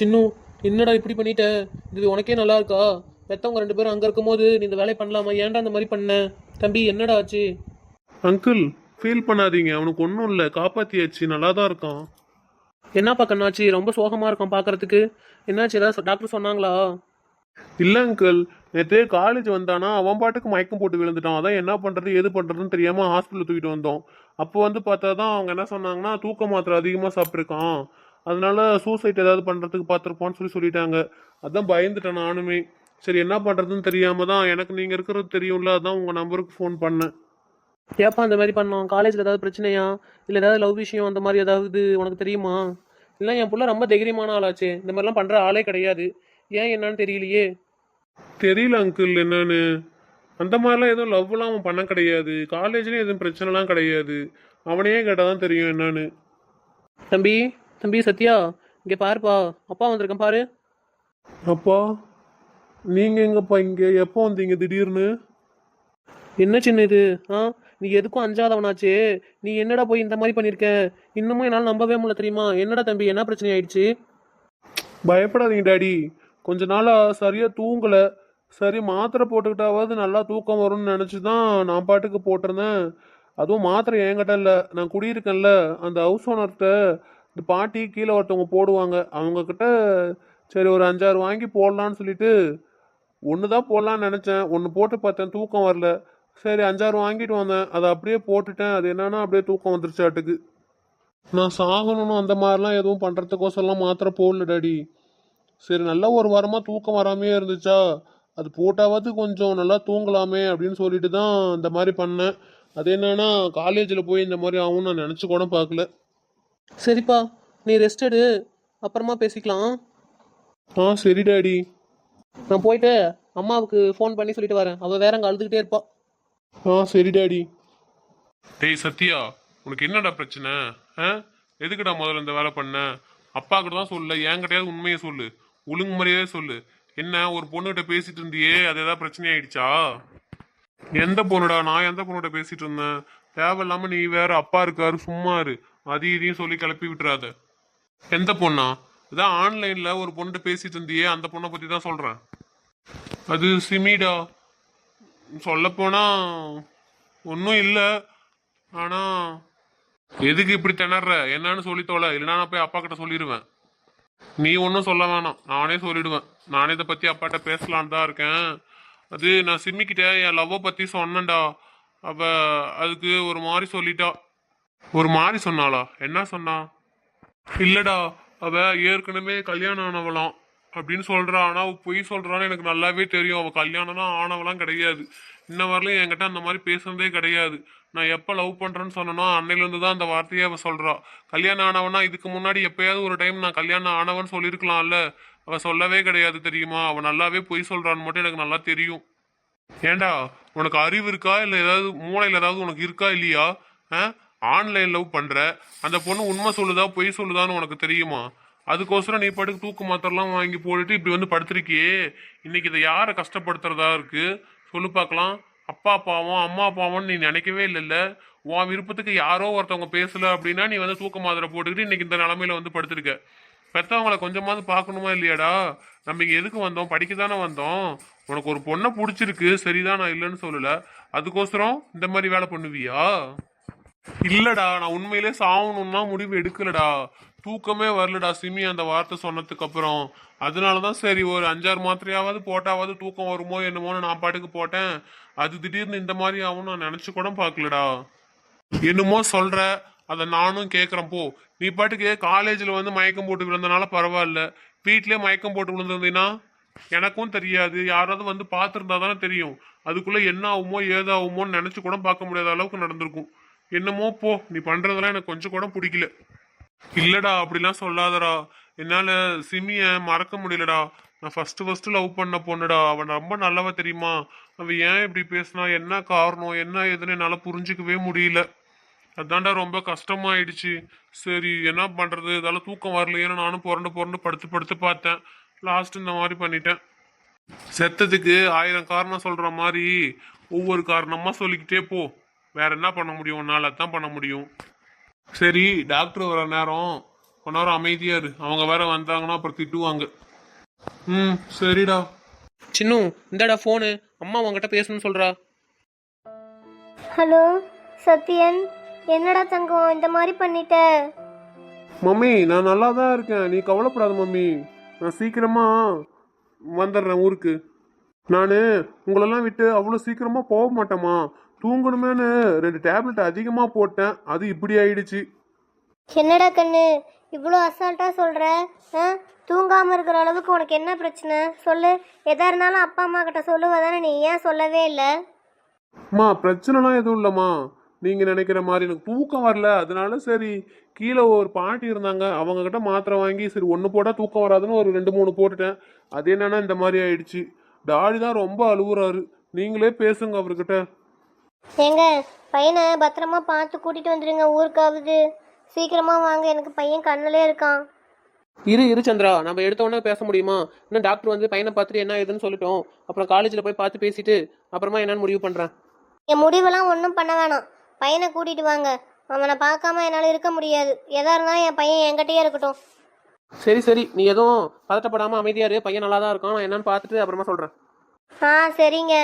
சின்னு என்னடா இப்படி பண்ணிட்ட? இது உனக்கே நல்லா இருக்கா? பெத்தவங்க ரெண்டு பேரும் அங்கே இருக்கும்போது நீ இந்த வேலையை பண்ணலாமா? ஏன்டா இந்த மாதிரி பண்ண? தம்பி என்னடா ஆச்சு? அங்கிள் ஃபீல் பண்ணாதீங்க. அவனுக்கு ஒன்றும் இல்லை. காப்பாத்தியாச்சு. நல்லா தான் இருக்கான். என்னப்பா கண்ணாச்சு? ரொம்ப சோகமாக இருக்கும் பார்க்கறதுக்கு என்னாச்சு? ஏதாவது டாக்டர் சொன்னாங்களா? இல்லை அங்கிள் நேற்று காலேஜ் வந்தானா அவன் பாட்டுக்கு மயக்கம் போட்டு விழுந்துட்டான். அதான் என்ன பண்ணுறது எது பண்ணுறதுன்னு தெரியாமல் ஹாஸ்பிட்டல் தூக்கிட்டு வந்தோம் அப்போ வந்து பார்த்தா தான் அவங்க என்ன சொன்னாங்கன்னா தூக்க மாத்திரை அதிகமாக சாப்பிட்ருக்கான் அதனால சூசைட் ஏதாவது பண்ணுறதுக்கு பார்த்துருப்பான்னு சொல்லி சொல்லிட்டாங்க. அதான் பயந்துட்டேன் நானுமே. சரி என்ன பண்ணுறதுன்னு தெரியாம தான் எனக்கு நீங்கள் இருக்கிறது தெரியும்ல அதான் உங்கள் நம்பருக்கு ஃபோன் பண்ணேன். ஏப்பா இந்த மாதிரி பண்ணோம்? காலேஜில் ஏதாவது பிரச்சனையா? இல்லை ஏதாவது லவ் விஷயம் அந்த மாதிரி ஏதாவது உனக்கு தெரியுமா? இல்லை என் புள்ள ரொம்ப தைரியமான ஆளாச்சே. இந்த மாதிரிலாம் பண்ணுற ஆளே கிடையாது. ஏன் என்னன்னு தெரியலையே. தெரியல அங்கிள் என்னன்னு. அந்த மாதிரிலாம் எதுவும் லவ்லாம் அவன் பண்ண கிடையாது. காலேஜ்லேயும் எதுவும் பிரச்சனைலாம் கிடையாது. அவனையே கேட்டால் தான் தெரியும் என்னன்னு. தம்பி தம்பி சத்யா இங்கே பாருப்பா. அப்பா வந்திருக்கேன் பாரு. அப்பா நீங்கள் எங்கப்பா இங்கே? எப்போ வந்தீங்க திடீர்னு? என்ன சின்ன இது? ஆ நீ எதுக்கும் அஞ்சாதவனாச்சே. நீ என்னடா போய் இந்த மாதிரி பண்ணியிருக்க இன்னமும் என்னால் நம்பவே முடியல தெரியுமா? என்னடா தம்பி என்ன பிரச்சனை ஆயிடுச்சு? பயப்படாதீங்க டாடி. கொஞ்ச நாளாக சரியாக தூங்கலை. சரி மாத்திரை போட்டுக்கிட்டாவது நல்லா தூக்கம் வரும்னு நினச்சி தான் நான் பாட்டுக்கு போட்டிருந்தேன். அதுவும் மாத்திரை என்கிட்ட இல்லை. நான் குடியிருக்கேன்ல. அந்த ஹவுஸ் ஓனர்கிட்ட இந்த பாட்டி கீழே ஒருத்தவங்க போடுவாங்க. அவங்கக்கிட்ட சரி ஒரு அஞ்சாறு வாங்கி போடலான்னு சொல்லிட்டு ஒன்று தான் போடலான்னு நினச்சேன். ஒன்று போட்டு பார்த்தேன் தூக்கம் வரல. சரி அஞ்சாறு வாங்கிட்டு வந்தேன். அதை அப்படியே போட்டுட்டேன். அது என்னன்னா அப்படியே தூக்கம் வந்துருச்சாட்டுக்கு நான் சாகணும்னு அந்த மாதிரிலாம் எதுவும் பண்ணுறதுக்கோசரம்லாம் மாத்திரை போடல டாடி. சரி நல்லா ஒரு வாரமாக தூக்கம் வராமே இருந்துச்சா? அது போட்டாவது கொஞ்சம் நல்லா தூங்கலாமே அப்படின்னு சொல்லிட்டு தான் இந்த மாதிரி பண்ணேன். அது என்னன்னா காலேஜில் போய் இந்த மாதிரி ஆகும்னு நான் நினச்சி கூட பார்க்கல. சரிப்பா நீ ரெஸ்ட் எடு. அப்புறமா பேசிக்கலாம். ஆ சரி டாடி. நான் போயிட்டு அம்மாவுக்கு ஃபோன் பண்ணி சொல்லிட்டு வரேன். அவள் வேற அங்கே அழுதுகிட்டே இருப்பா. ஆ சரி டாடி. டேய் சத்யா உனக்கு என்னடா பிரச்சனை? ஆ? எதுக்குடா முதல்ல இந்த வேலை பண்ண? அப்பா கிட்ட தான் சொல்லு என்கிட்டயாவது உண்மையை சொல்லு. ஒழுங்கு முறையாவே சொல்லு. என்ன ஒரு பொண்ணுகிட்ட பேசிட்டு இருந்தியே அது ஏதாவது பிரச்சனை ஆயிடுச்சா? எந்த பொண்ணுடா? நான் எந்த பொண்ணுகிட்ட பேசிட்டு இருந்தேன்? தேவையில்லாம நீ வேற அப்பா இருக்காரு சும்மா இரு. அது இதையும் சொல்லி கிளப்பி விட்டுறாத. எந்த பொண்ணா? இதான் ஆன்லைன்ல ஒரு பொண்ணுகிட்ட பேசிட்டு இருந்தியே அந்த பொண்ணை பத்தி தான் சொல்றேன். அது சிமிடா. சொல்லப்போனா ஒன்றும் இல்லை. ஆனால் எதுக்கு இப்படி திணற? என்னன்னு சொல்லி தோல. இல்லைன்னா நான் போய் அப்பா கிட்ட சொல்லிடுவேன் நீ ஒன்றும் சொல்ல வேணாம். நானே சொல்லிடுவேன். நானே இதை பற்றி அப்பாட்ட பேசலான்னு தான் இருக்கேன். அது நான் சிம்மிக்கிட்ட என் லவ்வை பற்றி சொன்னேன்டா. அவ அதுக்கு ஒரு மாதிரி சொல்லிட்டா. ஒரு மாதிரி சொன்னாளா? என்ன சொன்னா? இல்லடா அவ ஏற்கனவே கல்யாணம் ஆனவளாம் அப்படின்னு சொல்றா. ஆனா அவ பொய் சொல்றான்னு எனக்கு நல்லாவே தெரியும். அவ கல்யாணம்னா ஆனவளாம் கிடையாது. இன்ன வரலையும் என்கிட்ட அந்த மாதிரி பேசுனதே கிடையாது. நான் எப்போ லவ் பண்றேன்னு சொன்னனோ அன்னையிலேருந்து தான் அந்த வார்த்தையே அவ சொல்றா. கல்யாணம் ஆனவனா இதுக்கு முன்னாடி எப்பயாவது ஒரு டைம் நான் கல்யாணம் ஆனவன் சொல்லியிருக்கலாம்ல. அவன் சொல்லவே கிடையாது தெரியுமா? அவன் நல்லாவே பொய் சொல்றான்னு மட்டும் எனக்கு நல்லா தெரியும். ஏண்டா உனக்கு அறிவு இருக்கா? இல்லை ஏதாவது மூளையில் ஏதாவது உனக்கு இருக்கா இல்லையா? ஆன்லைன் லவ் பண்ற. அந்த பொண்ணு உண்மை சொல்லுதா பொய் சொல்லுதான்னு உனக்கு தெரியுமா? அதுக்கோசரம் நீ பாட்டுக்கு தூக்கு மாத்திரலாம் வாங்கி போட்டுட்டு இப்படி வந்து படுத்திருக்கியே. இன்னைக்கு இதை யாரை கஷ்டப்படுத்துறதா இருக்கு? சொல்லு பார்க்கலாம். அப்பா பாவம் அம்மா பாவம்னு நீ நினைக்கவே இல்லைல்ல? உன் விருப்பத்துக்கு யாரோ ஒருத்தவங்க பேசல அப்படின்னா நீ வந்து தூக்க மாத்திரை போட்டுக்கிட்டு இன்னைக்கு இந்த நிலமையில வந்து படுத்திருக்க. பெற்றவங்கள கொஞ்சமாவது பார்க்கணுமா இல்லையாடா? நம்ம இங்கே எதுக்கு வந்தோம்? படிக்க தானே வந்தோம். உனக்கு ஒரு பொண்ணை பிடிச்சிருக்கு. சரிதான் நான் இல்லைன்னு சொல்லலை. அதுக்கோசரம் இந்த மாதிரி வேலை பண்ணுவியா? இல்லடா நான் உண்மையிலே சாகணும்னா முடிவு எடுக்கலடா. தூக்கமே வரலடா சிமி அந்த வார்த்தை சொன்னதுக்கு அப்புறம். அதனாலதான் சரி ஒரு அஞ்சாறு மாத்திரையாவது போட்டாவது தூக்கம் வருமோ என்னமோன்னு நான் பாட்டுக்கு போட்டேன். அது திடீர்னு இந்த மாதிரி ஆகும் நான் நினைச்சு கூட பார்க்கலடா. என்னமோ சொல்ற அதை நானும் கேட்குறேன் போ. நீ பாட்டுக்கு காலேஜில் வந்து மயக்கம் போட்டு விழுந்தனால பரவாயில்ல. வீட்டிலே மயக்கம் போட்டு விழுந்திருந்தீங்கன்னா எனக்கும் தெரியாது. யாராவது வந்து பார்த்துருந்தா தானே தெரியும். அதுக்குள்ளே என்ன ஆகுமோ ஏதாகுமோன்னு நினச்சி கூட பார்க்க முடியாத அளவுக்கு நடந்திருக்கும். என்னமோ போ. நீ பண்ணுறதெல்லாம் எனக்கு கொஞ்சம் கூட பிடிக்கல. இல்லைடா அப்படிலாம் சொல்லாதடா. என்னால் சிமியை மறக்க முடியலடா. நான் ஃபஸ்ட்டு ஃபஸ்ட்டு லவ் பண்ண பொண்ணுடா. அவன் ரொம்ப நல்லவ தெரியுமா? அவன் ஏன் இப்படி பேசினா? என்ன காரணம்? என்ன ஏதுன்னு என்னால் புரிஞ்சுக்கவே முடியல. அதான்டா ரொம்ப கஷ்டமாயிடுச்சு. சரி என்ன பண்றது? இதால தூக்கம் வரலையேன்னு நானும் புரண்டு புரண்டு படுத்து படுத்து பார்த்தேன். லாஸ்ட் இந்த மாதிரி பண்ணிட்டேன். செத்ததுக்கு ஆயிரம் காரணம் சொல்ற மாதிரி ஒவ்வொரு காரணமா சொல்லிக்கிட்டே போ. வேற என்ன பண்ண முடியும்? உன்னால தான் பண்ண முடியும். சரி டாக்டர் வர நேரம். கொஞ்ச நேரம் அமைதியா இரு. அவங்க வேற வந்தாங்கன்னா அப்புறம் திட்டுவாங்க. ம் சரிடா. சின்னு இந்தாடா ஃபோனு அம்மா உங்ககிட்ட பேசணும்னு சொல்றா. ஹலோ சத்யன். என்னடா தங்கம்? இந்த மாதிரி பண்ணிட்ட. மம்மி நான் நல்லா தான் இருக்கேன். நீ கவலைப்படாத மம்மி. நான் சீக்கிரமா வந்துடுறேன் ஊருக்கு. நான் உங்களெல்லாம் விட்டு அவ்வளோ சீக்கிரமா போக மாட்டேம்மா. தூங்கணுமேனு ரெண்டு டேப்லெட் அதிகமாக போட்டேன். அது இப்படி ஆயிடுச்சு. என்னடா கண்ணு? இவ்வளோ அசால்ட்டா சொல்ற? ஆ? தூங்காம இருக்கிற அளவுக்கு உனக்கு என்ன பிரச்சனை? சொல்லு. எதா இருந்தாலும் அப்பா அம்மா கிட்ட சொல்லுவதானே நீ ஏன் சொல்லவே இல்லை? அம்மா பிரச்சனைலாம் எதுவும் இல்லைம்மா. நீங்கள் நினைக்கிற மாதிரி எனக்கு தூக்கம் வரல. அதனால சரி கீழே ஒரு பாட்டி இருந்தாங்க. அவங்க கிட்ட மாத்திரை வாங்கி சரி ஒன்று போட்டால் தூக்கம் வராதுன்னு ஒரு ரெண்டு மூணு போட்டுட்டேன். அது என்னன்னா இந்த மாதிரி ஆயிடுச்சு. டாடி தான் ரொம்ப அழுவுறாரு நீங்களே பேசுங்க அவர்கிட்ட. ஏங்க பையனை பத்திரமா பார்த்து கூட்டிட்டு வந்துடுங்க ஊருக்காவது. சீக்கிரமா வாங்க. எனக்கு பையன் கண்ணுலே இருக்கான். இரு இரு சந்திரா. நம்ம எடுத்த உடனே பேச முடியுமா? இன்னும் டாக்டர் வந்து பையனை பார்த்துட்டு என்ன ஏதுன்னு சொல்லிட்டோம். அப்புறம் காலேஜில் போய் பார்த்து பேசிட்டு அப்புறமா என்னன்னு முடிவு பண்ணுறேன் என் முடிவெல்லாம் ஒன்றும் பண்ண வேணாம். பையனை கூட்டிட்டு வாங்க. அவனை பார்க்காம என்னால் இருக்க முடியாது. எதா இருந்தாலும் என் பையன் என்கிட்டயே இருக்கட்டும். சரி சரி. நீ எதுவும் பதட்டப்படாமல் அமைதியா இரு. பையன் நல்லா தான் இருக்கான். நான் என்னன்னு பார்த்துட்டு அப்புறமா சொல்கிறேன் ஆ சரிங்க.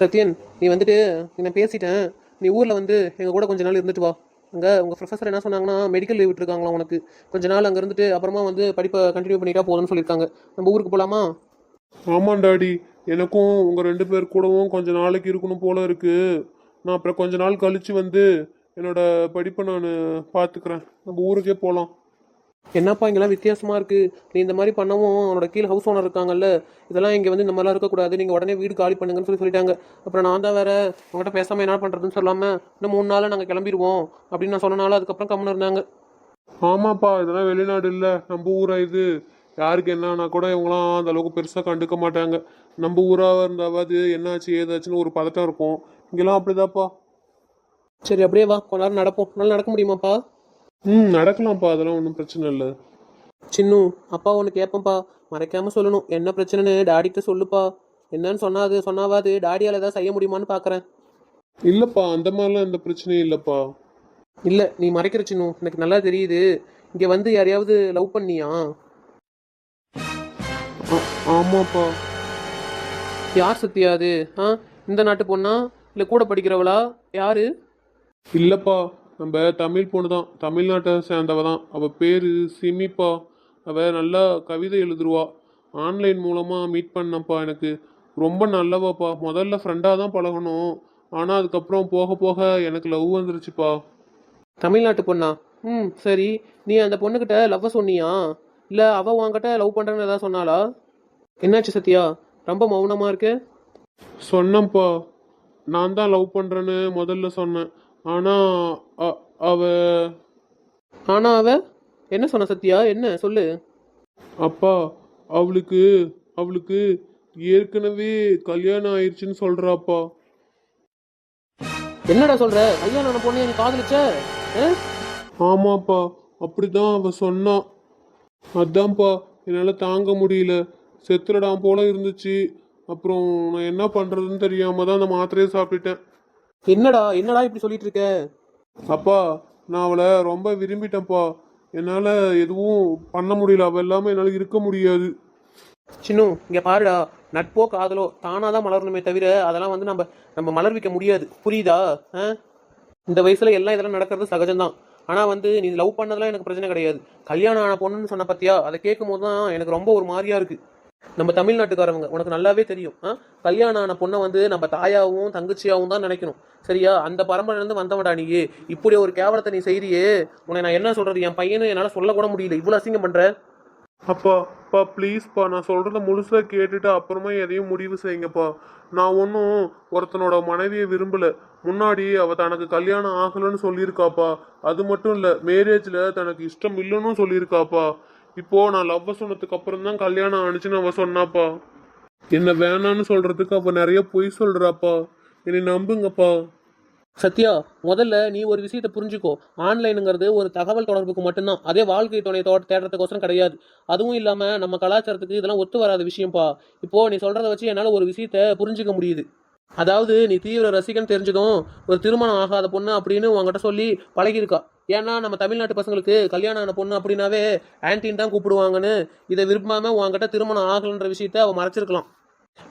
சத்யன் நீ வந்துட்டு நான் பேசிட்டேன். நீ ஊரில் வந்து எங்கள் கூட கொஞ்ச நாள் இருந்துட்டு வா. அங்கே உங்கள் ப்ரொஃபஸர் என்ன சொன்னாங்கன்னா மெடிக்கல் லீவ் விட்டுருக்காங்களா உனக்கு. கொஞ்ச நாள் அங்கே இருந்துட்டு அப்புறமா வந்து படிப்பை கண்டினியூ பண்ணிட்டா போதும்னு சொல்லியிருக்காங்க. நம்ம ஊருக்கு போகலாமா ஆமாம் டாடி. எனக்கும் உங்கள் ரெண்டு பேர் கூடவும் கொஞ்ச நாளைக்கு இருக்கணும் போல இருக்கு. நான் அப்புறம் கொஞ்ச நாள் கழிச்சு வந்து என்னோட படிப்பை நான் பார்த்துக்கிறேன் நம்ம ஊருக்கே போகலாம் என்னப்பா இங்கெல்லாம் வித்தியாசமா இருக்கு? நீ இந்த மாதிரி பண்ணவும் அவனோட கீழ் ஹவுஸ் ஓனர் இருக்காங்கல்ல இதெல்லாம் இங்க வந்து இந்த மாதிரிலாம் இருக்கக்கூடாது. நீங்க உடனே வீடு காலி பண்ணுங்கன்னு சொல்லி சொல்லிட்டாங்க. அப்புறம் நான் தான் வேற உங்கள்கிட்ட பேசாம என்ன பண்றதுன்னு சொல்லாம இன்னும் மூணு நாள் நாங்க கிளம்பிடுவோம் அப்படின்னு நான் சொன்னனால அதுக்கப்புறம் கம்முன்னு இருந்தாங்க. ஆமாப்பா இதெல்லாம் வெளிநாடு இல்லை. நம்ம ஊரா இது? யாருக்கு என்னன்னா கூட இவங்களாம் அந்த அளவுக்கு பெருசாக கண்டுக்க மாட்டாங்க. நம்ம ஊராக இருந்தாவது என்னாச்சு ஏதாச்சுன்னு ஒரு பதட்டம் இருக்கும். இங்கெல்லாம் அப்படிதாப்பா சரி அப்படியே வா. கொஞ்ச நேரம் நடப்போம். நல்லா நடக்க முடியுமாப்பா? ம் நடக்கலாம்ப்பா அதெல்லாம் ஒன்றும் பிரச்சனை இல்லை. சின்னு அப்பா ஒன்று கேட்பேன்ப்பா மறைக்காம சொல்லணும். என்ன பிரச்சனைன்னு டாடிக்கிட்ட சொல்லுப்பா. என்னன்னு சொன்னாது சொன்னாவாது டாடியால் ஏதாவது செய்ய முடியுமான்னு பார்க்குறேன் இல்லைப்பா அந்த மாதிரிலாம் எந்த பிரச்சனையும் இல்லைப்பா. இல்லை நீ மறைக்கிற சின்னு. எனக்கு நல்லா தெரியுது. இங்கே வந்து யாரையாவது லவ் பண்ணியா? ஆ- ஆமாப்பா. யார் சத்யா அது? ஆ இந்த நாட்டு பொண்ணா? இல்லை கூட படிக்கிறவளா? யாரு? இல்லைப்பா. நம்ம தமிழ் பொண்ணு தான். தமிழ்நாட்டை சேர்ந்தவ தான். அவள் பேர் சிமிப்பா. அவள் நல்லா கவிதை எழுதுருவா. ஆன்லைன் மூலமாக மீட் பண்ணப்பா எனக்கு. ரொம்ப நல்லவாப்பா. முதல்ல ஃப்ரெண்டாக தான் பழகணும். ஆனால் அதுக்கப்புறம் போக போக எனக்கு லவ் வந்துருச்சுப்பா. தமிழ்நாட்டு பொண்ணா? ம் சரி. நீ அந்த பொண்ணுக்கிட்ட லவ் சொன்னியா? இல்லை அவள் உன்கிட்ட லவ் பண்ணுறேன்னு ஏதாவது சொன்னாளா? என்னாச்சு சத்யா? ரொம்ப மௌனமாக இருக்கு? சொன்னேன்ப்பா. நான் தான் லவ் பண்ணுறேன்னு முதல்ல சொன்னேன். ஆனால் அவ ஆனா அவ என்ன சொன்ன சத்யா? என்ன? சொல்லு. அப்பா அவளுக்கு அவளுக்கு ஏற்கனவே கல்யாணம் ஆயிடுச்சுன்னு சொல்கிறாப்பா என்னடா சொல்ற? கல்யாணம் ஆன பொண்ணு நீ காதலிச்ச? ஆமாப்பா அப்படிதான் அவ சொன்னான் அதான்ப்பா என்னால் தாங்க முடியல. செத்துலடாம் போல இருந்துச்சு. அப்புறம் நான் என்ன பண்ணுறதுன்னு தெரியாம தான் அந்த மாத்திரையை சாப்பிட்டுட்டேன். என்னடா என்னடா இப்படி சொல்லிட்டு இருக்க அப்பா நான் அவளை ரொம்ப விரும்பிட்டேன்ப்பா. என்னால் எதுவும் பண்ண முடியல. அவள் இல்லாமல் என்னால் இருக்க முடியாது. சின்னு இங்க பாருடா. நட்போ காதலோ தானாதான் தான் மலரணுமே தவிர அதெல்லாம் வந்து நம்ம நம்ம மலர்விக்க முடியாது. புரியுதா? ஆ? இந்த வயசுல எல்லாம் இதெல்லாம் நடக்கிறது சகஜம்தான். ஆனால் வந்து நீ லவ் பண்ணதெல்லாம் எனக்கு பிரச்சனை கிடையாது. கல்யாணம் ஆன பொண்ணுன்னு சொன்ன பார்த்தியா அதை கேட்கும் போது தான் எனக்கு ரொம்ப ஒரு மாதிரியா இருக்கு. நம்ம தமிழ்நாட்டுக்காரவங்க உனக்கு நல்லாவே தெரியும். கல்யாணம் ஆன பொண்ணை வந்து நம்ம தாயாவும் தங்கச்சியாவும் தான் நினைக்கணும். சரியா? அந்த பரம்பரையிலேருந்து வந்தவடா நீ. இப்படி ஒரு கேவலத்தை நீ செய்றியே உன்னை நான் என்ன சொல்றது? என் பையனை என்னால் சொல்லக்கூட முடியல. இவ்வளோ அசிங்கம் பண்ற? அப்பா அப்பா ப்ளீஸ்ப்பா நான் சொல்கிறத முழுசாக கேட்டுட்டு அப்புறமா எதையும் முடிவு செய்யுங்கப்பா. நான் ஒன்றும் ஒருத்தனோட மனைவியை விரும்பலை. முன்னாடி அவ தனக்கு கல்யாணம் ஆகலைன்னு சொல்லியிருக்காப்பா. அது மட்டும் இல்லை மேரேஜில் தனக்கு இஷ்டம் இல்லைன்னு சொல்லியிருக்காப்பா. இப்போ நான் லவ் சொன்னதுக்கு அப்புறம் தான் கல்யாணம் ஆனிச்சுன்னு அவ சொன்னாப்பா. என்ன வேணான்னு சொல்றதுக்கு அவ நிறைய பொய் சொல்றாப்பா. என்னை நம்புங்கப்பா. சத்யா முதல்ல நீ ஒரு விஷயத்தை புரிஞ்சுக்கோ. ஆன்லைனுங்கிறது ஒரு தகவல் தொடர்புக்கு மட்டும்தான். அதே வாழ்க்கை துணை தோ தேடுறதுக்கோசரம் கிடையாது. அதுவும் இல்லாமல் நம்ம கலாச்சாரத்துக்கு இதெல்லாம் ஒத்து வராத விஷயம்ப்பா. இப்போ நீ சொல்கிறத வச்சு என்னால் ஒரு விஷயத்த புரிஞ்சுக்க முடியுது. அதாவது நீ தீவிர ரசிகன் தெரிஞ்சதும் ஒரு திருமணம் ஆகாத பொண்ணு அப்படின்னு உங்ககிட்ட சொல்லி பழகியிருக்கா. ஏன்னா நம்ம தமிழ்நாட்டு பசங்களுக்கு கல்யாணம் ஆன பொண்ணு அப்படின்னாவே ஆன்டின் தான் கூப்பிடுவாங்கன்னு இதை விரும்பாம உங்ககிட்ட திருமணம் ஆகலன்ற விஷயத்த அவள் மறைச்சிருக்கலாம்.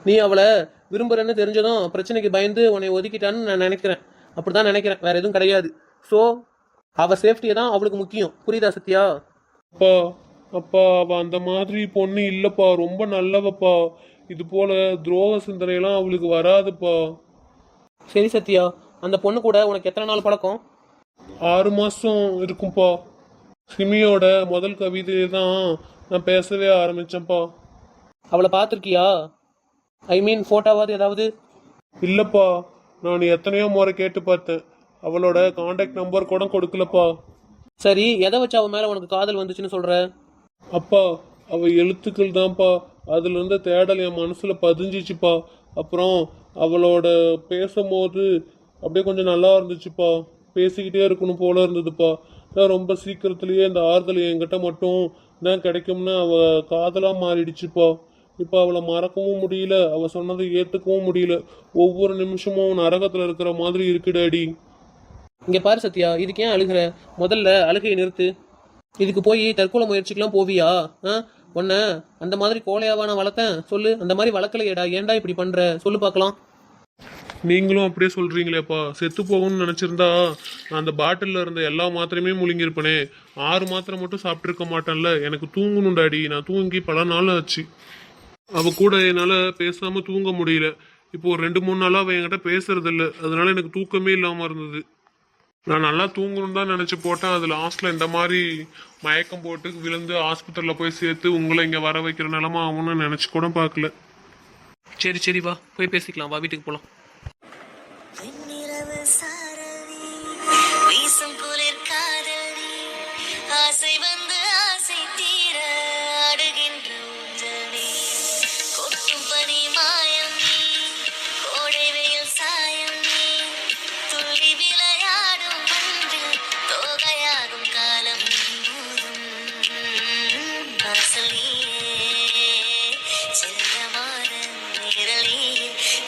நீ அவளை விரும்புறேன்னு தெரிஞ்சதும் பிரச்சனைக்கு பயந்து உன்னை ஒதுக்கிட்டான்னு நான் நினைக்கிறேன். அப்படிதான் நினைக்கிறேன். வேற எதுவும் கிடையாது. ஸோ அவ சேஃப்டியை தான் அவளுக்கு முக்கியம். புரியுதா சத்யா? அப்பா அப்பா அவ அந்த மாதிரி பொண்ணு இல்லைப்பா. ரொம்ப நல்லவப்பா. இது போல துரோக சிந்தனையெல்லாம் அவளுக்கு வராதுப்பா. சரி சத்யா அந்த பொண்ணு கூட உனக்கு எத்தனை நாள் பழக்கம்? ஆறு மாசம் இருக்கும்பா. சிமியோட முதல் கவிதையை தான் நான் பேசவே ஆரம்பிச்சேன்ப்பா. அவளை பார்த்துருக்கியா? ஐ மீன் ஃபோட்டோவாது ஏதாவது? இல்லப்பா நான் எத்தனையோ முறை கேட்டு பார்த்தேன். அவளோட காண்டாக்ட் நம்பர் கூட கொடுக்கலப்பா. சரி எதை வச்சு அவன் மேலே உனக்கு காதல் வந்துச்சுன்னு சொல்ற? அப்பா அவ எழுத்துக்கள் தான்ப்பா அதில் இருந்த தேடல் என் மனசில் பதிஞ்சிச்சுப்பா. அப்புறம் அவளோட பேசும்போது அப்படியே கொஞ்சம் நல்லா இருந்துச்சுப்பா. பேசிக்கிட்டே இருக்கணும் போல இருந்ததுப்பா. நான் ரொம்ப சீக்கிரத்துலேயே இந்த ஆறுதல் என்கிட்ட மட்டும் தான் கிடைக்கும்னு அவள் காதலாக மாறிடுச்சுப்பா. இப்போ அவளை மறக்கவும் முடியல. அவள் சொன்னதை ஏற்றுக்கவும் முடியல. ஒவ்வொரு நிமிஷமும் நரகத்தில் இருக்கிற மாதிரி இருக்குடாடி இங்கே பாரு சத்யா இதுக்கு ஏன் அழுகிற? முதல்ல அழுகையை நிறுத்து. இதுக்கு போய் தற்கொலை முயற்சிக்கெல்லாம் போவியா? ஆ? உன்னை அந்த மாதிரி கோழையாவா நான் வளர்த்தேன்? சொல்லு அந்த மாதிரி வளர்க்கலையேடா ஏன்டா இப்படி பண்ற? சொல்லு பார்க்கலாம். நீங்களும் அப்படியே சொல்றீங்களேப்பா. செத்து போகணும்னு நினைச்சிருந்தா நான் அந்த பாட்டில்ல இருந்த எல்லா மாத்திரையுமே முழுங்கியிருப்பேனே. ஆறு மாத்திரை மட்டும் சாப்பிட்ருக்க மாட்டேன்ல. எனக்கு தூங்கணும் டாடி நான் தூங்கி பல நாள் ஆச்சு. அவ கூட என்னால பேசாம தூங்க முடியல. இப்போ ஒரு ரெண்டு மூணு நாளா அவ என்கிட்ட பேசுறது இல்ல அதனால எனக்கு தூக்கமே இல்லாம இருந்தது. நான் நல்லா தூங்கணும் தான் நினச்சி போட்டேன். அது லாஸ்ட்டில் இந்த மாதிரி மயக்கம் போட்டு விழுந்து ஹாஸ்பிட்டலில் போய் சேர்த்து உங்களை இங்கே வர வைக்கிற நிலமா ஆகும்னு நினச்சி கூட பார்க்கல. சரி சரி வா. போய் பேசிக்கலாம். வா வீட்டுக்கு போகலாம் வீசும் குளிர் quiere leer.